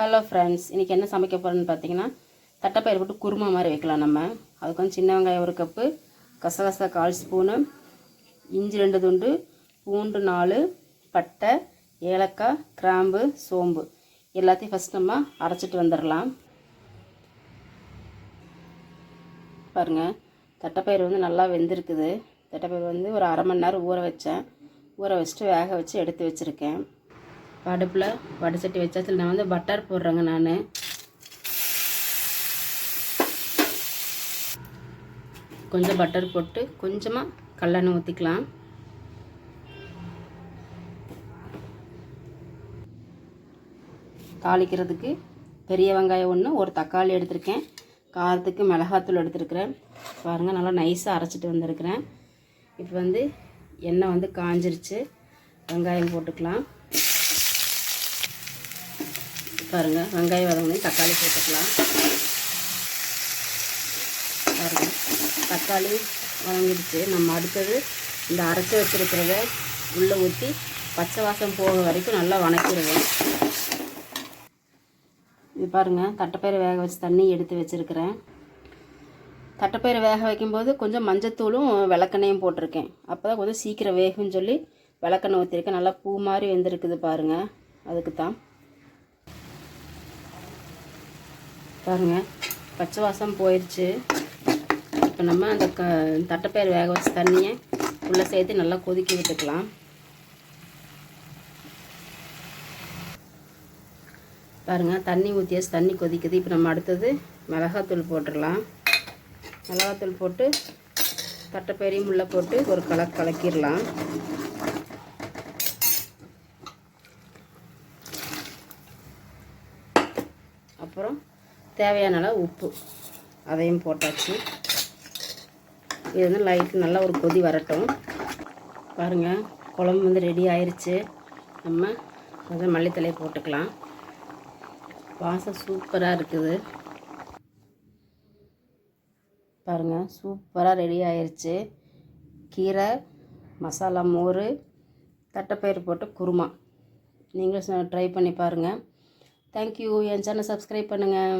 Hello friends இன்றைக்கி என்ன சமைக்க போகிறோன்னு பார்த்தீங்கன்னா தட்டைப்பயிறு போட்டு குருமா மாதிரி வைக்கலாம் நம்ம. அதுக்கு வந்து சின்ன வெங்காயம் ஒரு கப்பு கசகசா கால் ஸ்பூனு இஞ்சி ரெண்டு துண்டு பூண்டு நாலு பட்டை ஏலக்காய் கிராம்பு சோம்பு. எல்லாத்தையும் ஃபஸ்ட் நம்ம அரைச்சிட்டு வந்துடலாம். பாருங்கள் தட்டைப்பயிறு வந்து நல்லா வெந்திருக்குது. தட்டைப்பயிறு வந்து ஒரு அரை மணி நேரம் ஊற வச்சேன். ஊற வச்சுட்டு வேக வச்சு எடுத்து வச்சுருக்கேன். அடுப்பில் வடைச்சட்டி வச்சாச்சு நான் வந்து பட்டர் போடுறேங்க நான். கொஞ்சம் பட்டர் போட்டு கொஞ்சமாக கல்லெண்ணெய் ஊற்றிக்கலாம் தாளிக்கிறதுக்கு பெரிய வெங்காயம் ஒன்று ஒரு தக்காளி எடுத்திருக்கேன். காரத்துக்கு மிளகாத்தூள் எடுத்துருக்கிறேன். பாருங்கள் நல்லா நைஸாக அரைச்சிட்டு வந்திருக்கிறேன். இப்போ வந்து எண்ணெய் வந்து காஞ்சிருச்சு. வெங்காயம் போட்டுக்கலாம். பாருங்கள் வெங்காயம் வதங்கினே தக்காளி போட்டுக்கலாம் பாருங்கள் தக்காளி வதங்கிடுச்சு. நம்ம அடுத்தது இந்த அரைச்சி வச்சுருக்கிறத உள்ளே ஊற்றி பச்சை வாசம் போக வரைக்கும் நல்லா வணக்கிடுவோம். இது பாருங்கள் தட்டைப்பயிறு வேக வச்சு தண்ணி எடுத்து வச்சுருக்கிறேன். தட்டைப்பயிறு வேக வைக்கும்போது கொஞ்சம் மஞ்சத்தூளும் விளக்கெண்ணையும் போட்டிருக்கேன். அப்போ தான் கொஞ்சம் சீக்கிரம் வேகும்னு சொல்லி விளக்கெண்ணெய் ஊற்றிருக்கேன் நல்லா பூ மாதிரி வெந்திருக்குது பாருங்கள் அதுக்கு தான் பாருங்கள் பச்சை வாசம் போயிடுச்சு இப்போ நம்ம அந்த க தட்டைப்பயிறு வேக வச்ச தண்ணியை உள்ளே சேர்த்து நல்லா கொதிக்க விட்டுக்கலாம். பாருங்கள் தண்ணி ஊற்றியாச்சு தண்ணி கொதிக்குது. இப்போ நம்ம அடுத்தது மிளகாத்தூள் போட்டுடலாம். மிளகாத்தூள் போட்டு தட்டைப்பயிரையும் உள்ளே போட்டு ஒரு கல கலக்கிடலாம். அப்புறம் தேவையான அளவு உப்பு. அதையும் போட்டாச்சு. இது வந்து லைட்டு நல்லா ஒரு கொதி வரட்டும். பாருங்கள் குழம்பு வந்து ரெடி ஆயிடுச்சு நம்ம கொஞ்சம் மல்லித்தலையை போட்டுக்கலாம். வாசம் சூப்பராக இருக்குது. பாருங்கள் சூப்பராக ரெடி ஆயிடுச்சு கீரை மசாலா மோர் தட்டைப்பயிறு போட்டு குருமா. நீங்களும் ட்ரை பண்ணி பாருங்கள் தேங்க்யூ என் சேனல் சப்ஸ்கிரைப் பண்ணுங்கள்